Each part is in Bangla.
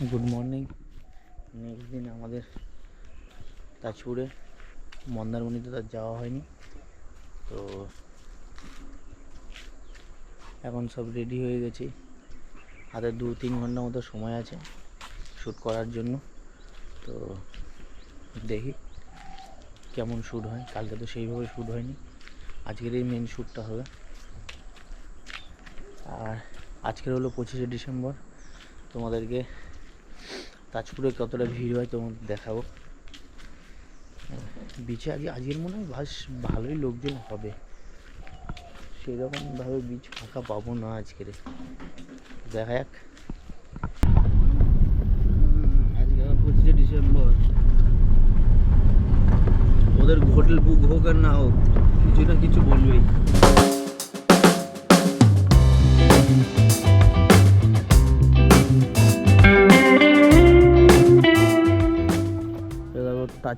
গুড মর্নিং নেক্সট দিন আমাদের তাজপুরে মন্দারমণিতে তার যাওয়া হয়নি। তো এখন সব রেডি হয়ে গেছি। হাতে দু তিন ঘণ্টা মতো সময় আছে শ্যুট করার জন্য। তো দেখি কেমন শ্যুট হয়। কালকে তো সেইভাবে শ্যুট হয়নি। আজকের এই মেন শ্যুটটা হবে। আর আজকের হলো পঁচিশে ডিসেম্বর। তোমাদেরকে তাজপুরে কতটা ভিড় হয় তোমাদের দেখাবো। বিচে আজকে আজকের মনে হয় বাস ভালোই লোকজন হবে। সেরকমভাবে বিচ ফাঁকা পাবো না আজকের। দেখা যাক। আজকে পঁচিশে ডিসেম্বর। ওদের হোটেল বুক হোক আর না হোক, কিছু না কিছু বলবেই।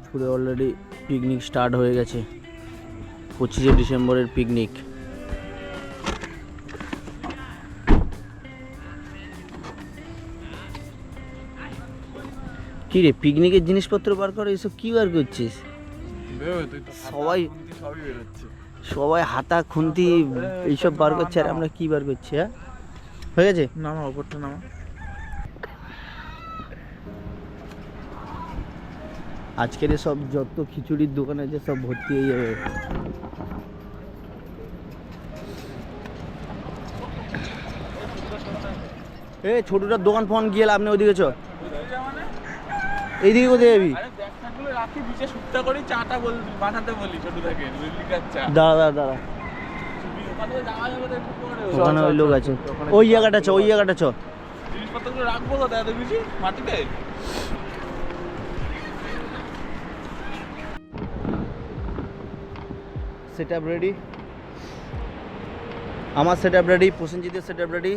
তাজপুরে অলরেডি পিকনিক স্টার্ট হয়ে গেছে। পঁচিশে ডিসেম্বরের পিকনিক কি রে পিকনিকের জিনিসপত্র বার করে, এসব কি বার করছিস? সবাই- সবাই হাতা, খুন্তি, এইসব বার করছে, আর আমরা কি বার করছি হ্যাঁ? হয়ে গেছে? নামা ওপরটা নামা। আজকের সব যত খিচুড়ির দোকান আছে সব ভর্তি হয়ে যাবে। এ ছোটটার দোকান ফোন গিয়ে নেই ওদিকে চ এইদিকে কোথায় যাবি? দাঁড়া দাঁড়া দাঁড়া। ওখানে ওই লোক আছে। ওই জায়গাটা চ ওই জায়গাটা চ। জিনিসপত্রগুলো রাখব কোথায় মাটিতে? সেট আপ রেডি আমার সেট আপ রেডি প্রসেনজিতের সেট আপ রেডি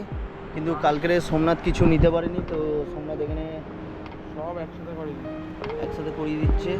কিন্তু কালকের সোমনাথ কিছু নিতে পারেনি তো সোমনাথ এখানে সব একসাথে করে একসাথে করিয়ে দিচ্ছে।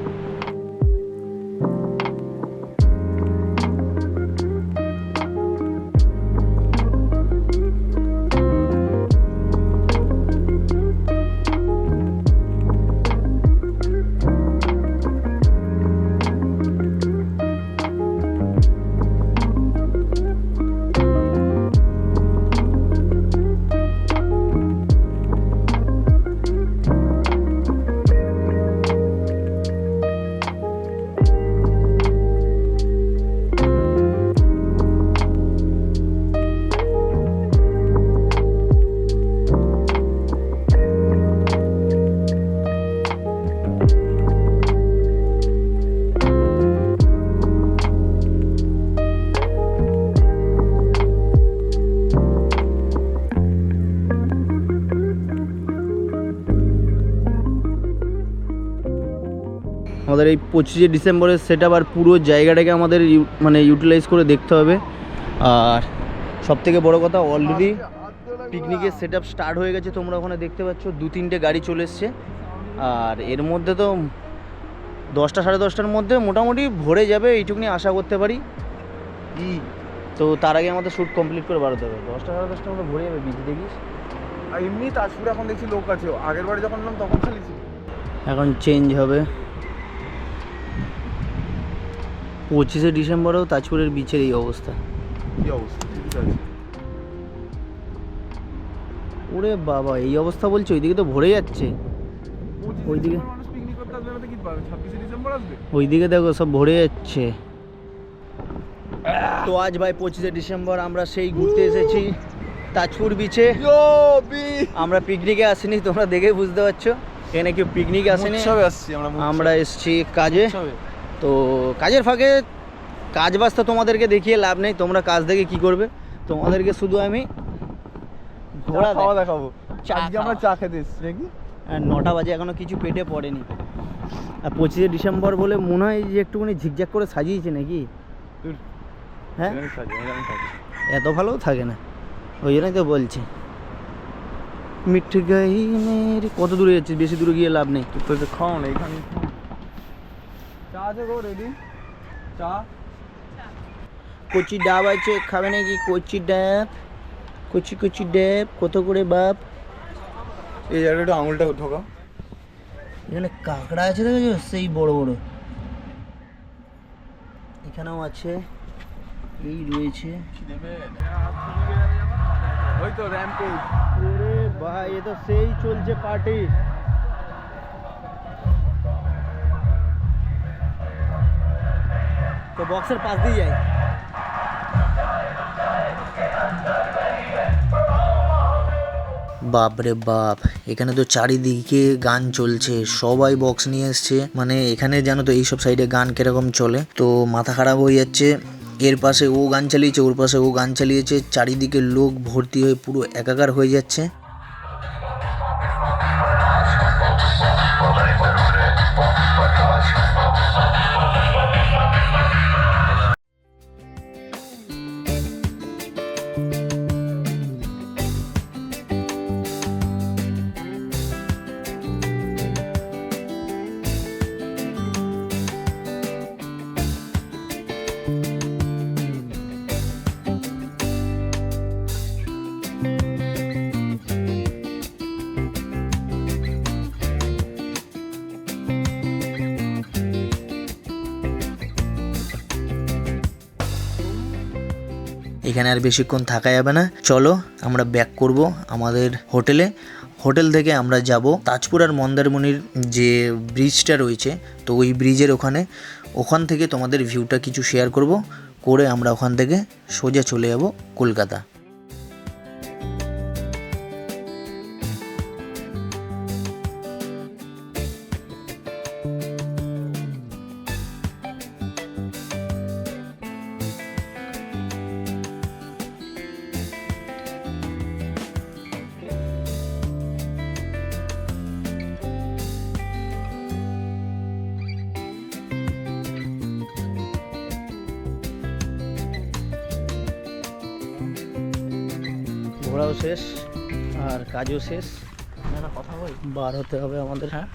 আমাদের এই পঁচিশে ডিসেম্বরের সেট আর পুরো জায়গাটাকে আমাদের ইউ- মানে ইউটিলাইজ করে দেখতে হবে। আর সব থেকে বড়ো কথা অলরেডি পিকনিকের সেট আপ স্টার্ট হয়ে গেছে তোমরা ওখানে দেখতে পাচ্ছ দু তিনটে গাড়ি চলে এসছে। আর এর মধ্যে তো দশটা সাড়ে দশটার মধ্যে মোটামুটি ভরে যাবে এইটুকুনি আশা করতে পারি। তো তার আগে আমাদের শ্যুট কমপ্লিট করে বাড়াতে হবে। দশটা সাড়ে দশটার মধ্যে ভরে যাবে বিচ দেখিস। আর এমনি তাজপুরে এখন দেখছি লোক আছে আগের বারে যখন নাম তখন খালি এখন চেঞ্জ হবে। পঁচিশে ডিসেম্বরেও তাজপুরের বিচের এই অবস্থা। কি অবস্থা? ঠিক আছে। ওরে বাবা এই অবস্থা বলছে ওইদিকে তো ভরে যাচ্ছে। ওইদিকে- ওইদিকে দেখো সব ভরে যাচ্ছে। তো আজ ভাই পঁচিশে ডিসেম্বর আমরা সেই ঘুরতে এসেছি তাজপুর বিচে আমরা পিকনিকে আসিনি তোমরা দেখে বুঝতে পারছ। এখানে কেউ পিকনিকে আসেনি। আমরা এসেছি কাজে। তো কাজের ফাঁকে কাজ বাজ তো তোমাদেরকে দেখিয়ে লাভ নেই তোমরা কাজ দেখে কি করবে? তোমাদেরকে শুধু আমি খাওয়া দেখাবো। চা আজকে আমরা চা খেতে এসেছি নাকি? আর নটা বাজে এখনও কিছু পেটে পড়েনি। আর পঁচিশে ডিসেম্বর বলে মনে হয় যে একটুখানি ঝিকঝাক করে সাজিয়েছে নাকি? হ্যাঁ। এত ভালোও থাকে না। ওই জন্যই তো বলছি। মিঠ গাই কত দূরে যাচ্ছিস? বেশি দূরে গিয়ে লাভ নেই। তো খাও না এখানে আছে গো রেডি চা কচি ডাব আছে খাবে নাকি কচি ডাব কচি কচি ডাব কত করে বাপ এই জায়গাটা একটু আঙুলটা ঢোকা এখানে কাঁকড়া আছে দেখেছ সেই বড় বড় এখানেও আছে এই রয়েছে ওই তো র্যাম্পেজ ওরে ভাই এ তো সেই চলছে পার্টি তো বক্সের পাশ দিয়ে যাই বাপরে বাপ, এখানে তো চারিদিকে গান চলছে, সবাই বক্স নিয়ে এসছে। মানে এখানে জানো তো এইসব সাইডে গান কীরকম চলে? তো মাথা খারাপ হয়ে যাচ্ছে। এর পাশে ও গান চালিয়েছে, ওর পাশে ও গান চালিয়েছে। চারিদিকে লোক ভর্তি হয়ে পুরো একাকার হয়ে যাচ্ছে। Fuck my এখানে আর বেশিক্ষণ থাকা যাবে না। চলো, আমরা ব্যাক করব আমাদের হোটেলে হোটেল থেকে আমরা যাব তাজপুর আর মন্দারমণির যে ব্রিজটা রয়েছে, তো ওই ব্রিজের ওখানে। ওখান থেকে তোমাদের ভিউটা কিছু শেয়ার করব। করে আমরা ওখান থেকে সোজা চলে যাব কলকাতা। ঘোরাও শেষ আর কাজও শেষ। কথা বল। বার হতে হবে আমাদের। হ্যাঁ।